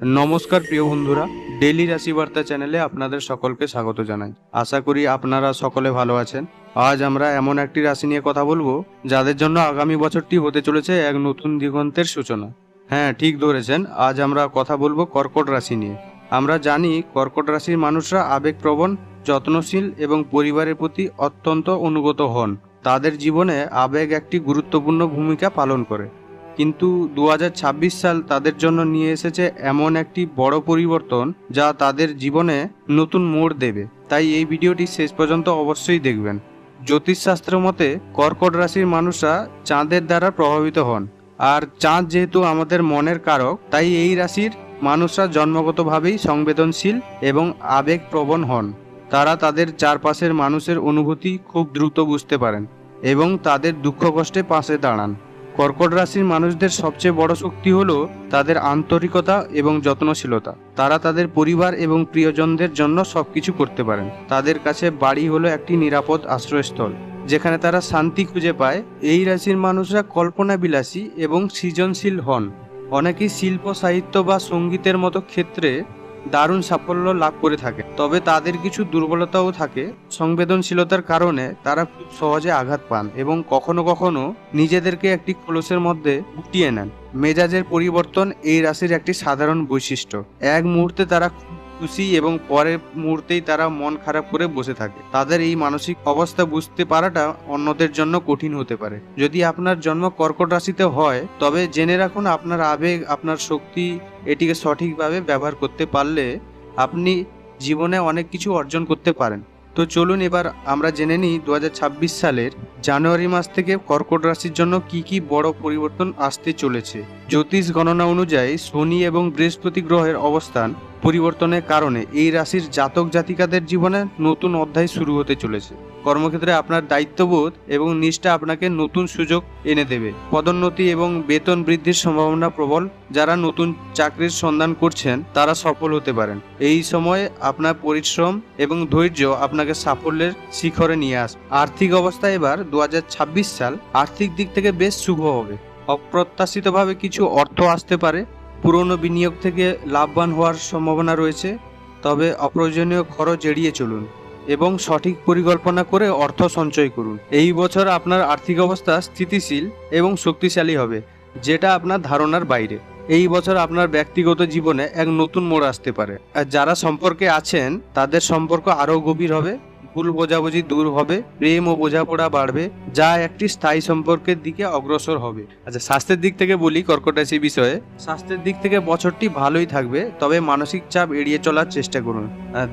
নমস্কার প্রিয় বন্ধুরা ডেলি রাশি বার্তা চ্যানেলে আপনাদের সকলকে স্বাগত জানাই। আশা করি আপনারা সকলে ভালো আছেন। আজ আমরা এমন একটি রাশি নিয়ে কথা বলব, যাদের জন্য আগামী বছরটি হতে চলেছে এক নতুন দিগন্তের সূচনা। হ্যাঁ ঠিক ধরেছেন, আজ আমরা কথা বলব কর্কট রাশি নিয়ে। আমরা জানি কর্কট রাশির মানুষরা আবেগপ্রবণ, যত্নশীল এবং পরিবারের প্রতি অত্যন্ত অনুগত হন। তাদের জীবনে আবেগ একটি গুরুত্বপূর্ণ ভূমিকা পালন করে। কিন্তু দু হাজার ছাব্বিশ সাল তাদের জন্য নিয়ে এসেছে এমন একটি বড় পরিবর্তন যা তাদের জীবনে নতুন মোড় দেবে। তাই এই ভিডিওটি শেষ পর্যন্ত অবশ্যই দেখবেন। জ্যোতিষশাস্ত্র মতে, কর্কট রাশির মানুষরা চাঁদের দ্বারা প্রভাবিত হন। আর চাঁদ যেহেতু আমাদের মনের কারক, তাই এই রাশির মানুষরা জন্মগতভাবেই সংবেদনশীল এবং আবেগপ্রবণ হন। তারা তাদের চারপাশের মানুষের অনুভূতি খুব দ্রুত বুঝতে পারেন এবং তাদের দুঃখ কষ্টে পাশে দাঁড়ান। কর্কট রাশির মানুষদের সবচেয়ে বড় শক্তি হলো তাদের আন্তরিকতা এবং যত্নশীলতা। তারা তাদের পরিবার এবং প্রিয়জনদের জন্য সবকিছু করতে পারেন। তাদের কাছে বাড়ি হলো একটি নিরাপদ আশ্রয়স্থল, যেখানে তারা শান্তি খুঁজে পায়। এই রাশির মানুষরা কল্পনা বিলাসী এবং সৃজনশীল হন। অনেকেই শিল্প, সাহিত্য বা সঙ্গীতের মতো ক্ষেত্রে দারুণ সাফল্য লাভ করে থাকে। তবে তাদের কিছু দুর্বলতাও থাকে। সংবেদনশীলতার কারণে তারা খুব সহজে আঘাত পান এবং কখনো কখনো নিজেদেরকে একটি খোলসের মধ্যে গুটিয়ে নেন। মেজাজের পরিবর্তন এই রাশির একটি সাধারণ বৈশিষ্ট্য। এক মুহূর্তে তারা খুব খুশি এবং পরের মুহূর্তেই তারা মন খারাপ করে বসে থাকে। তাদের এই মানসিক অবস্থা বুঝতে পারাটা অন্যদের জন্য কঠিন হতে পারে। যদি আপনার জন্ম কর্কট রাশিতে হয়, তবে জেনে রাখুন আপনার আবেগ, আপনার শক্তি এটিকে সঠিকভাবে ব্যবহার করতে পারলে আপনি জীবনে অনেক কিছু অর্জন করতে পারেন। তো চলুন এবার আমরা জেনে নিই দু হাজার ছাব্বিশ সালের জানুয়ারি মাস থেকে কর্কট রাশির জন্য কি কি বড় পরিবর্তন আসতে চলেছে। জ্যোতিষ গণনা অনুযায়ী শনি এবং বৃহস্পতি গ্রহের অবস্থান পরিবর্তনের কারণে এই রাশির জাতক জাতিকাদের জীবনে নতুন অধ্যায় শুরু হতে চলেছে। কর্মক্ষেত্রে আপনার দায়িত্ববোধ এবং নিষ্ঠা আপনাকে নতুন সুযোগ এনে দেবে। পদোন্নতি এবং বেতন বৃদ্ধির সম্ভাবনা প্রবল। যারা নতুন চাকরির সন্ধান করছেন, তারা সফল হতে পারেন। এই সময়ে আপনার পরিশ্রম এবং ধৈর্য আপনাকে সাফল্যের শিখরে নিয়ে আস আর্থিক অবস্থা এবার দু হাজার ছাব্বিশ সাল আর্থিক দিক থেকে বেশ শুভ হবে। অপ্রত্যাশিতভাবে কিছু অর্থ আসতে পারে। পুরনো বিনিয়োগ থেকে লাভবান হওয়ার সম্ভাবনা রয়েছে, তবে অপ্রয়োজনীয় খরচ এড়িয়ে চলুন এবং সঠিক পরিকল্পনা করে অর্থ সঞ্চয় করুন। এই বছর আপনার আর্থিক অবস্থা স্থিতিশীল এবং শক্তিশালী হবে, যেটা আপনার ধারণার বাইরে। এই বছর আপনার ব্যক্তিগত জীবনে এক নতুন মোড় আসতে পারে। আর যারা সম্পর্কে আছেন, তাদের সম্পর্ক আরও গভীর হবে। ভুল বোঝাবুঝি দূর হবে, প্রেম ও বোঝাপড়া বাড়বে, যা একটি স্থায়ী সম্পর্কের দিকে অগ্রসর হবে। আচ্ছা স্বাস্থ্যের দিক থেকে বলি কর্কট বিষয়ে। স্বাস্থ্যের দিক থেকে বছরটি ভালোই থাকবে, তবে মানসিক চাপ এড়িয়ে চলার চেষ্টা করুন।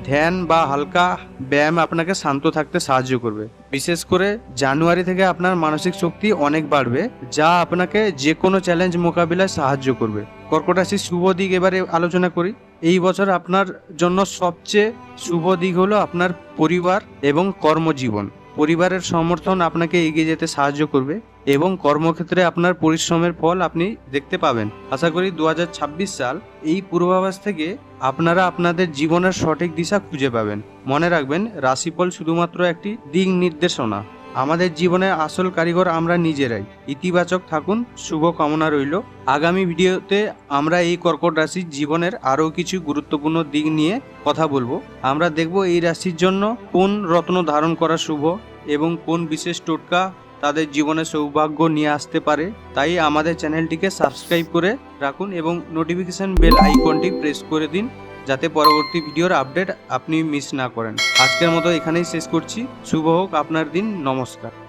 ধ্যান বা হালকা ব্যায়াম আপনাকে শান্ত থাকতে সাহায্য করবে। বিশেষ করে জানুয়ারি থেকে আপনার মানসিক শক্তি অনেক বাড়বে, যা আপনাকে যে কোনো চ্যালেঞ্জ মোকাবিলায় সাহায্য করবে। কর্কট রাশির শুভ দিক এবারে আলোচনা করি। এই বছর আপনার জন্য সবচেয়ে শুভ দিক হলো আপনার পরিবার এবং কর্মজীবন। পরিবারের সমর্থন আপনাকে এগিয়ে যেতে সাহায্য করবে এবং কর্মক্ষেত্রে আপনার পরিশ্রমের ফল আপনি দেখতে পাবেন। আশা করি দু হাজার ছাব্বিশ সাল এই পূর্বাভাস থেকে আপনারা আপনাদের জীবনের সঠিক দিশা খুঁজে পাবেন। মনে রাখবেন, রাশিফল শুধুমাত্র একটি দিক নির্দেশনা। আমাদের জীবনের আসল কারিগর আমরা নিজেরাই। ইতিবাচক থাকুন, শুভ কামনা রইল। আগামী ভিডিওতে আমরা এই কর্কট রাশির জীবনের আরও কিছু গুরুত্বপূর্ণ দিক নিয়ে কথা বলব। আমরা দেখব এই রাশির জন্য কোন রত্ন ধারণ করা শুভ এবং কোন বিশেষ টোটকা তাদের জীবনে সৌভাগ্য নিয়ে আসতে পারে। তাই আমাদের চ্যানেলটিকে সাবস্ক্রাইব করে রাখুন এবং নোটিফিকেশন বেল আইকনটি প্রেস করে দিন। যাতে পরবর্তী ভিডিওর আপডেট আপনি মিস না করেন। আজকের মতো এখানেই শেষ করছি। শুভ হোক আপনার দিন। নমস্কার।